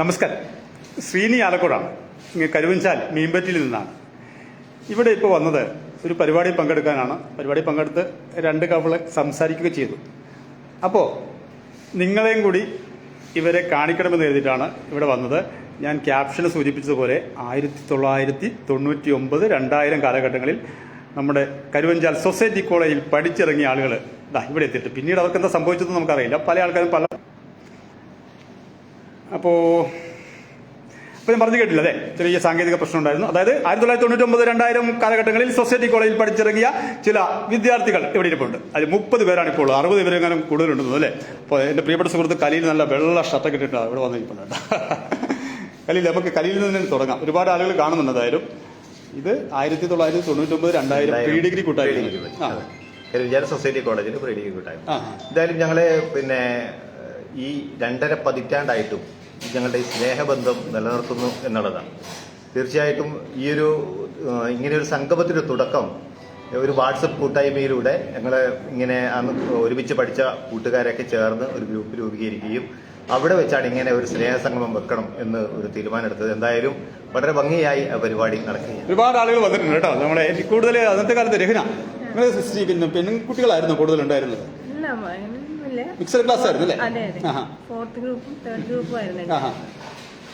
നമസ്കാരം. ശ്രീനി ആലക്കോടാണ് ഇങ്ങനെ കരുവഞ്ചാൽ മീൻപറ്റിയിൽ നിന്നാണ്. ഇവിടെ ഇപ്പോൾ വന്നത് ഒരു പരിപാടി പങ്കെടുക്കാനാണ്. പരിപാടി പങ്കെടുത്ത് രണ്ട് കവൾ സംസാരിക്കുക ചെയ്തു. അപ്പോൾ നിങ്ങളെയും കൂടി ഇവരെ കാണിക്കണമെന്ന് എഴുതിയിട്ടാണ് ഇവിടെ വന്നത്. ഞാൻ ക്യാപ്ഷന് സൂചിപ്പിച്ചതുപോലെ ആയിരത്തി തൊള്ളായിരത്തി തൊണ്ണൂറ്റി ഒമ്പത് രണ്ടായിരം കാലഘട്ടങ്ങളിൽ നമ്മുടെ കരുവഞ്ചാൽ സൊസൈറ്റി കോളേജിൽ പഠിച്ചിറങ്ങിയ ആളുകൾ ഇതാ ഇവിടെ എത്തിയിട്ട് പിന്നീട് അവർക്ക് എന്താ സംഭവിച്ചതെന്ന് നമുക്കറിയില്ല. പല ആൾക്കാരും പല അപ്പോൾ അപ്പോൾ ഞാൻ പറഞ്ഞു കേട്ടില്ല അല്ലേ? ചെറിയ സാങ്കേതിക പ്രശ്നം ഉണ്ടായിരുന്നു അതായത് ആയിരത്തി തൊള്ളായിരത്തി തൊണ്ണൂറ്റി ഒമ്പത് രണ്ടായിരം കാലഘട്ടങ്ങളിൽ സൊസൈറ്റി കോളേജിൽ പഠിച്ചിറങ്ങിയ ചില വിദ്യാർത്ഥികൾ ഇവിടെ ഇരിപ്പുണ്ട്. അതിൽ മുപ്പത് പേരാണ് ഇപ്പോൾ ഉള്ളത് അറുപത് പേരെങ്ങാനും കൂടുതലുണ്ടെന്ന് അല്ലേ? അപ്പോൾ എന്റെ പ്രിയപ്പെട്ട സുഹൃത്ത് കലിയിൽ നല്ല വെള്ള ഷർട്ടൊക്കെ ഇട്ടിട്ടുണ്ട് ഇവിടെ വന്നിരിപ്പുണ്ട് കലിയിൽ നമുക്ക് കലിയിൽ നിന്ന് തുടങ്ങാം. ഒരുപാട് ആളുകൾ കാണുന്നുണ്ട് എന്തായാലും. ഇത് ആയിരത്തി തൊള്ളായിരത്തി തൊണ്ണൂറ്റി ഒമ്പത് രണ്ടായിരം പ്രീ ഡിഗ്രി കൂട്ടായിരുന്നു. ആ. കരുവിചാര സൊസൈറ്റി കോളേജിൽ പ്രീ ഡിഗ്രി കൂട്ടായിരുന്നു എന്തായാലും ഞങ്ങൾ പിന്നെ ഈ രണ്ടര പതിറ്റാണ്ടായിട്ടും ഞങ്ങളുടെ ഈ സ്നേഹബന്ധം നിലനിർത്തുന്നു എന്നുള്ളതാണ്. തീർച്ചയായിട്ടും ഈ ഒരു ഇങ്ങനെയൊരു സംഗമത്തിന്റെ ഒരു സംഗമത്തിന്റെ തുടക്കം ഒരു വാട്സപ്പ് കൂട്ടായ്മയിലൂടെ ഞങ്ങൾ ഇങ്ങനെ അന്ന് ഒരുമിച്ച് പഠിച്ച കൂട്ടുകാരൊക്കെ ചേർന്ന് ഒരു ഗ്രൂപ്പ് രൂപീകരിക്കുകയും അവിടെ വെച്ചാണ് ഇങ്ങനെ ഒരു സ്നേഹസംഗമം വെക്കണം എന്ന് ഒരു തീരുമാനമെടുത്തത്. എന്തായാലും വളരെ ഭംഗിയായി ആ പരിപാടി നടക്കുകയാണ്. ഒരുപാട് ആളുകൾ വന്നിട്ടുണ്ട് കേട്ടോ. നമ്മളെ കൂടുതൽ അന്നത്തെ കാലത്ത് രഹന. നിങ്ങൾ പിന്നെ പെൺകുട്ടികളായിരുന്നു കൂടുതൽ മിക്സഡ് ക്ലാസ് ആയിരുന്നു അല്ലേ? അതെ അതെ. ആഹാ. ഫോർത്ത് ഗ്രൂപ്പും തേർഡ് ഗ്രൂപ്പും ആയിരുന്നു. ആഹാ.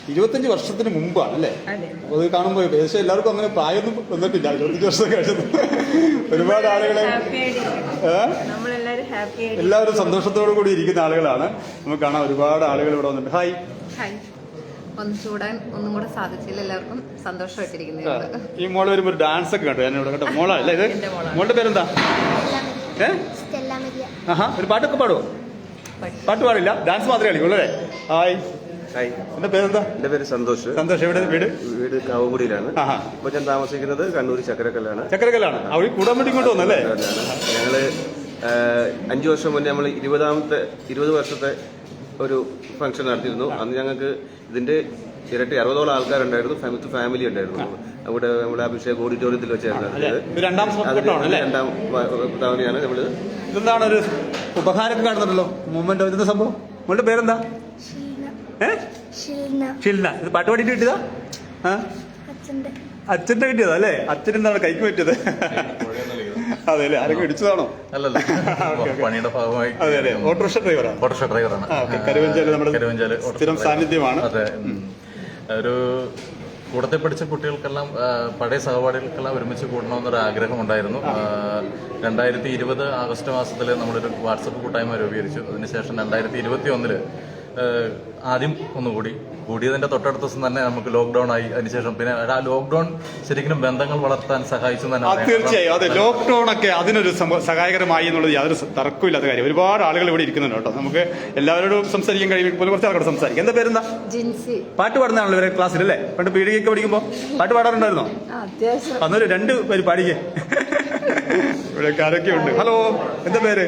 ഇരുപത്തഞ്ച് വർഷത്തിന് മുമ്പാണ് അല്ലേ? അതെ. കാണുമ്പോൾ ഏകദേശം എല്ലാവർക്കും അങ്ങനെ പ്രായമൊന്നും വന്നിട്ടില്ല. ഇരുപത്തഞ്ച് വർഷം കഴിഞ്ഞത് ഒരുപാട് ആളുകളെ ഹാപ്പി ആയിട്ട് ഏ? നമ്മളെല്ലാരും ഹാപ്പി ആയിട്ട് എല്ലാവരും സന്തോഷത്തോടു കൂടി ഇരിക്കുന്ന ആളുകളാണ്. നമുക്ക് കാണാൻ ഒരുപാട് ആളുകൾ ഇവിടെ വന്നിട്ടുണ്ട്. ഹായ്. ഹായ്. ഒന്ന് ചൂടാൻ ഒന്നും കൂടെ സാധിച്ചില്ല. എല്ലാവർക്കും സന്തോഷമായിട്ടിരിക്കുന്നു. ഈ മോൾ വരുമ്പോൾ ഒരു ഡാൻസ് ഒക്കെ കണ്ടു? ഞാൻ ഇവിടെ കേട്ടോ മോളാ അല്ലേ ഇത്? എന്റെ മോളാണ്. മോളുടെ പേരെന്താ? ഏ? ആഹാ ഒരു പാട്ടൊക്കെ പാടുവോ? പാട്ട് പാടില്ല. ഡാൻസ് മാത്രമേ കളിക്കുള്ളൂ അല്ലേ? ഹായ് ഹായ് എന്റെ പേരെന്താ? എന്റെ പേര് സന്തോഷ്. സന്തോഷ് എവിടെ? വീട്? വീട് കാവുകുടിയിലാണ്. ഇപ്പൊ ഞാൻ താമസിക്കുന്നത് കണ്ണൂർ ചക്കരക്കല്ലാണ് ചക്കരക്കല്ലാണ് അവിടെ കൂടാൻ വേണ്ടി ഇങ്ങോട്ട് വന്നല്ലേ? ഞങ്ങൾ അഞ്ചു വർഷം മുന്നേ നമ്മൾ ഇരുപതാമത്തെ ഇരുപത് വർഷത്തെ ഒരു ഫംഗ്ഷൻ നടത്തിയിരുന്നു. അന്ന് ഞങ്ങൾക്ക് ഇതിന്റെ ഇരട്ടി അറുപതോളം ആൾക്കാരുണ്ടായിരുന്നു. വിത്ത് ഫാമിലി ഉണ്ടായിരുന്നു. അവിടെ നമ്മുടെ അഭിഷേക് ഓഡിറ്റോറിയത്തിൽ വെച്ചായിരുന്നു ഇത് രണ്ടാം രണ്ടാം തവണയാണ് നമ്മൾ ഇതെന്താണ് ഒരു ഉപഹാരമൊക്കെ കാണുന്നുണ്ടല്ലോ? മൂമെന്റ് ഇതെന്താ സംഭവം? നിങ്ങളുടെ പേരെന്താ? ഷിൽന ഇത് പാട്ട് പാടിയിട്ട് കിട്ടിയതാ? അച്ഛന്റെ കിട്ടിയതാ അല്ലേ? അച്ഛൻ എന്താണ് കൈക്ക് പറ്റിയത്. അതെ അല്ലേ ആരെങ്കിലും ഇടിച്ചതാണോ? അല്ലല്ല. പണിയുടെ ഭാഗമായി അതെ അതെ. ഓട്ടോറിക്ഷ ഡ്രൈവറാണ് ഓട്ടോറിക്ഷ ഡ്രൈവറാണ്. കരുവഞ്ചാൽ നമ്മുടെ കരുവഞ്ചാൽ സ്ഥിരം സാന്നിധ്യമാണ്. അതെ ഒരു കൂടത്തിൽ പഠിച്ച കുട്ടികൾക്കെല്ലാം പഴയ സഹപാഠികൾക്കെല്ലാം ഒരുമിച്ച് കൂടണമെന്നൊരു ആഗ്രഹം ഉണ്ടായിരുന്നു രണ്ടായിരത്തി ഇരുപത് ആഗസ്റ്റ് മാസത്തിൽ നമ്മളൊരു വാട്സപ്പ് കൂട്ടായ്മ രൂപീകരിച്ചു. അതിനുശേഷം രണ്ടായിരത്തി ഇരുപത്തി ഒന്നിൽ ആദ്യം ഒന്നുകൂടി കൂടിയതിന്റെ തൊട്ടടുത്ത ദിവസം തന്നെ നമുക്ക് ലോക്ക്ഡൌൺ ആയി. അതിനുശേഷം പിന്നെ ആ ലോക്ക്ഡൌൺ ശരിക്കും ബന്ധങ്ങൾ വളർത്താൻ സഹായിച്ചു തന്നെ തീർച്ചയായും. അതെ ലോക്ക്ഡൌൺ ഒക്കെ അതിനൊരു സഹായകരമായി എന്നുള്ളത് യാതൊരു തർക്കമില്ലാത്ത കാര്യം. ഒരുപാട് ആളുകൾ ഇവിടെ ഇരിക്കുന്നുണ്ട് കേട്ടോ. നമുക്ക് എല്ലാവരോടും സംസാരിക്കാൻ കഴിയും. പോലെ കുറച്ച് ആൾക്കാർ സംസാരിക്കും. എന്താ പേരെന്താ? ജിൻസി. പാട്ട് പാടുന്നതാണല്ലോ ഇവരെ ക്ലാസ്സിൽ അല്ലേ? പണ്ട് പീടികയൊക്കെ പഠിക്കുമ്പോൾ പാട്ട് പാടാറുണ്ടായിരുന്നോ? അന്നൊരു രണ്ട് പേര് പാടിക്കേ ഇവിടെ ആരൊക്കെ ഉണ്ട് ഹലോ എന്താ പേര്?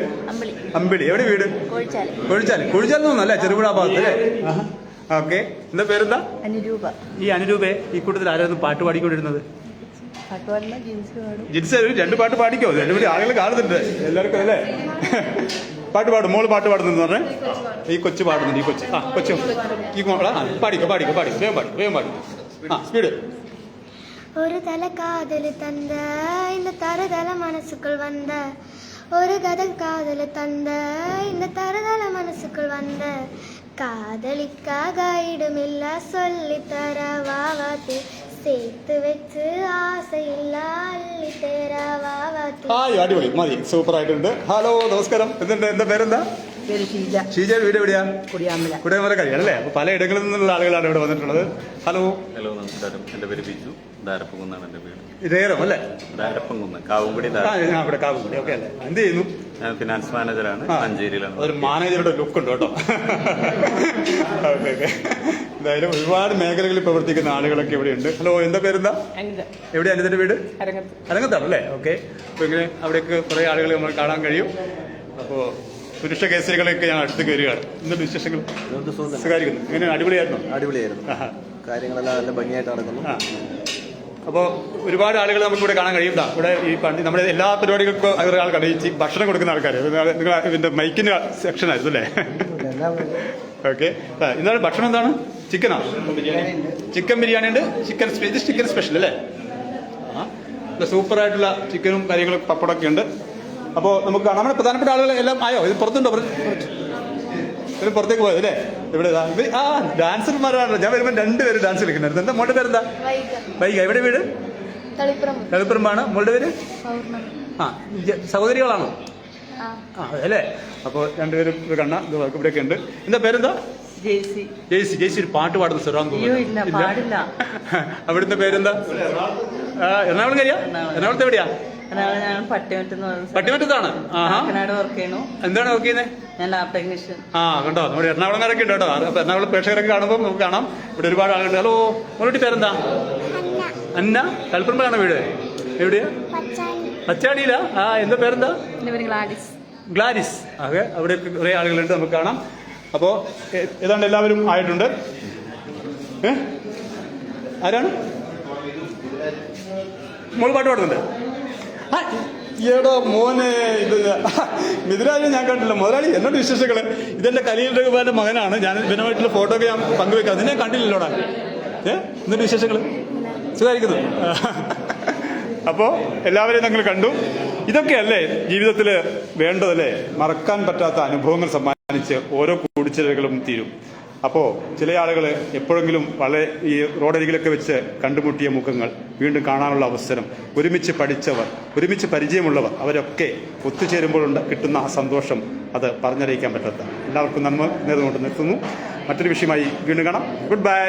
അമ്പിളി. എവിടെ വീട്? കൊഴിച്ചാൽ കൊഴിച്ചാൽ ഒന്നല്ലേ ചെറുപുഴ ഭാഗത്ത് അല്ലേ? ഓക്കെ. എന്താ പേരെന്താ? അനുരൂപ. ഈ അനുരൂപേ ഈ കൂട്ടത്തിൽ ആരായിരുന്നു പാട്ട് പാടിക്കൊണ്ടിരുന്നത്? ജീൻസ് രണ്ട് പാട്ട് പാടിക്കോ? രണ്ടുപേരും ആളുകൾ കാണുന്നുണ്ട്. എല്ലാവർക്കും അല്ലേ? പാട്ട് പാടും. മോൾ പാട്ട് പാടുന്നു പറഞ്ഞേ. ഈ കൊച്ചു പാടുന്നുണ്ട്. ഈ കൊച്ചു. ആ കൊച്ചു. ഈ മോളാ. പാടിക്കോ പാടിക്കോ പാടിക്കോ. വേഗം പാടി വേഗം പാടി ആ സ്പീഡ് ഒരു തല காதலி தந்த இந்த തരതല மனசுக்குள் வந்த ഒരു கதை காதலி தந்த இந்த തരതല மனசுக்குள் வந்த காதலிக்காக இடமில்ல சொல்லி தரவாவாத்தி சேர்த்து வச்சு ആസയില്ല അല്ലി തരവാവാത്തി ഹായ് അടിപൊളി. മതി സൂപ്പർ ആയിട്ടുണ്ട്. ഹലോ നമസ്കാരം. എന്തുണ്ട്? എന്താ പേരെന്താ? പേര് ഷീജ. ഷീജ വീട് എവിടെയാ? കുടിയാമല കുടിയാമല കഴിയാണ് അല്ലേ? അപ്പൊ പലയിടങ്ങളിൽ നിന്നുള്ള ആളുകളാണ് ഇവിടെ വന്നിട്ടുള്ളത്. ഹലോ. ഹലോ നമസ്കാരം. എന്റെ പേര് ബിജു. ദാരപ്പംകുന്നാണ് എന്റെ വീട് രേരം അല്ലേ? ദാരപ്പംകുന്ന് കാവുംകുടി ഇവിടെ കാവുകുടി ഓക്കെ അല്ലേ? എന്ത് ചെയ്യുന്നു? ഞാൻ ഫിനാൻസ് മാനേജറാണ്. മഞ്ചേരിയിലാണ് ഒരു മാനേജറുടെ ലുക്ക് ഉണ്ട് കേട്ടോ. Okay okay. എന്തായാലും ഒരുപാട് മേഖലകളിൽ പ്രവർത്തിക്കുന്ന ആളുകളൊക്കെ ഇവിടെ ഉണ്ട്. ഹലോ എന്താ പേരെന്താ? എവിടെ അനിതന്റെ ഇതിന്റെ വീട്? അരങ്ങത്ത്. അരങ്ങത്താണ് അല്ലേ? ഓക്കെ. അപ്പോൾ ഇങ്ങനെ അവിടെയൊക്കെ കുറേ ആളുകൾ നമ്മൾ കാണാൻ കഴിയും. അപ്പോൾ പുരുഷ കേസുകളൊക്കെ ഞാൻ അടുത്തേക്ക് വരികയാണ് എന്തുണ്ട് വിശേഷങ്ങൾ? സുഖാരിക്കുന്നു എങ്ങനെ അടിപൊളിയായിരുന്നു? അടിപൊളിയായിരുന്നു. കാര്യങ്ങളെല്ലാം നല്ല ഭംഗിയായിട്ട് നടക്കുന്നു. അപ്പോൾ ഒരുപാട് ആളുകൾ നമുക്ക് ഇവിടെ കാണാൻ കഴിയും. ഇവിടെ ഈ പണ്ട് നമ്മുടെ എല്ലാ പരിപാടികൾക്കും ആൾക്കാർ ഈ ഭക്ഷണം കൊടുക്കുന്ന ആൾക്കാർ നിങ്ങൾ മൈക്കിന് സെക്ഷൻ ആയിരുന്നു അല്ലേ? ഓക്കെ ഇന്നാണ് ഭക്ഷണം എന്താണ്? ചിക്കനാ ചിക്കൻ ബിരിയാണി ഉണ്ട്. ചിക്കൻ ഇത് ചിക്കൻ സ്പെഷ്യൽ അല്ലേ? ആ സൂപ്പർ ആയിട്ടുള്ള ചിക്കനും കാര്യങ്ങളും പപ്പടമൊക്കെ ഉണ്ട്. അപ്പോൾ നമുക്ക് കാണാൻ പ്രധാനപ്പെട്ട ആളുകൾ എല്ലാം ആയോ? ഇത് പുറത്തുണ്ടോ? ഇവർ പുറത്തേക്ക് പോയത് അല്ലേ? ഇവിടെ ഇതാ. ആ ഡാൻസർമാരാണല്ലോ. ഞാൻ വരുമ്പോൾ രണ്ടുപേര് ഡാൻസ് കളിക്കുന്നുണ്ട്. എന്താ? മോളുടെ പേരെന്താ? വൈക ഇവിടെ വീട്? തളിപ്പുറമ്പാണ്. മോളുടെ പേര്? ആ സഹോദരികളാണോ? ആ. അതെ അല്ലേ? അപ്പോൾ രണ്ടുപേരും കണ്ണ ഇവിടെ ഇവിടെയൊക്കെ ഉണ്ട്. എന്താ പേരെന്താ? ജയ്സി. ജെയ്സി. ഒരു പാട്ട് പാടുന്ന അയ്യോ ഇല്ല പാടില്ല. അവിടുത്തെ പേരെന്താ? എറണാകുളം. കഴിയാ എറണാകുളത്ത് എവിടെയാ പട്ടിമറ്റത്താണ് എന്താണ് വർക്ക് ചെയ്യുന്നത് ആ കണ്ടോ? നമ്മുടെ എറണാകുളംകാരൊക്കെ ഉണ്ട് കേട്ടോ. അപ്പൊ എറണാകുളം പ്രേക്ഷകരൊക്കെ കാണുമ്പോൾ നമുക്ക് കാണാം. ഇവിടെ ഒരുപാട് ആളുണ്ട്. ഹലോ മോളുടെ പേരെന്താ? അന്ന. തലപ്പുറമ്പാണ് വീട്? എവിടെയാ? പച്ചാടിയിലാ ആ എന്താ പേരെന്താ? ഗ്ലാഡിസ്. ഗ്ലാഡിസ്. ഗ്ലാരിസ് ആകെ അവിടെ കുറേ ആളുകളുണ്ട്. നമുക്ക് കാണാം. അപ്പോൾ ഏതാണ്ട് എല്ലാവരും ആയിട്ടുണ്ട്. ഏ? ആരാണ്? മോൾ പാട്ട് പാടുന്നുണ്ട്. എടോ മോനെ ഇത് മിഥുരാജ് ഞാൻ കണ്ടില്ല. മുതലാളി എന്നോട് വിശേഷങ്ങൾ ഇതെന്റെ കലീൽ രഘുബാന്റെ മകനാണ്. ഞാൻ ഇവനുമായിട്ടുള്ള ഫോട്ടോ ഒക്കെ ഞാൻ പങ്കുവെക്കാം. നിന്നെ കണ്ടില്ലല്ലോടാ? ഏ? എന്നിട്ട് വിശേഷങ്ങൾ സുഖമായിരിക്കുന്നു. അപ്പോൾ എല്ലാവരെയും ഞങ്ങൾ കണ്ടു. ഇതൊക്കെയല്ലേ ജീവിതത്തിൽ വേണ്ടതല്ലേ? മറക്കാൻ പറ്റാത്ത അനുഭവങ്ങൾ സമ്മാനിച്ച് ഓരോ കൂടിച്ചേരലുകളും തീരും. അപ്പോൾ ചില ആളുകൾ എപ്പോഴെങ്കിലും വളരെ ഈ റോഡരികിലൊക്കെ വെച്ച് കണ്ടുമുട്ടിയ മുഖങ്ങൾ വീണ്ടും കാണാനുള്ള അവസരം. ഒരുമിച്ച് പഠിച്ചവർ ഒരുമിച്ച് പരിചയമുള്ളവർ അവരൊക്കെ ഒത്തുചേരുമ്പോൾ കിട്ടുന്ന ആ സന്തോഷം അത് പറഞ്ഞറിയിക്കാൻ പറ്റാത്ത എല്ലാവർക്കും നന്മ നേർന്നുകൊണ്ട് നിർത്തുന്നു. മറ്റൊരു വിഷയമായി വീണ്ടും കാണാം. Good bye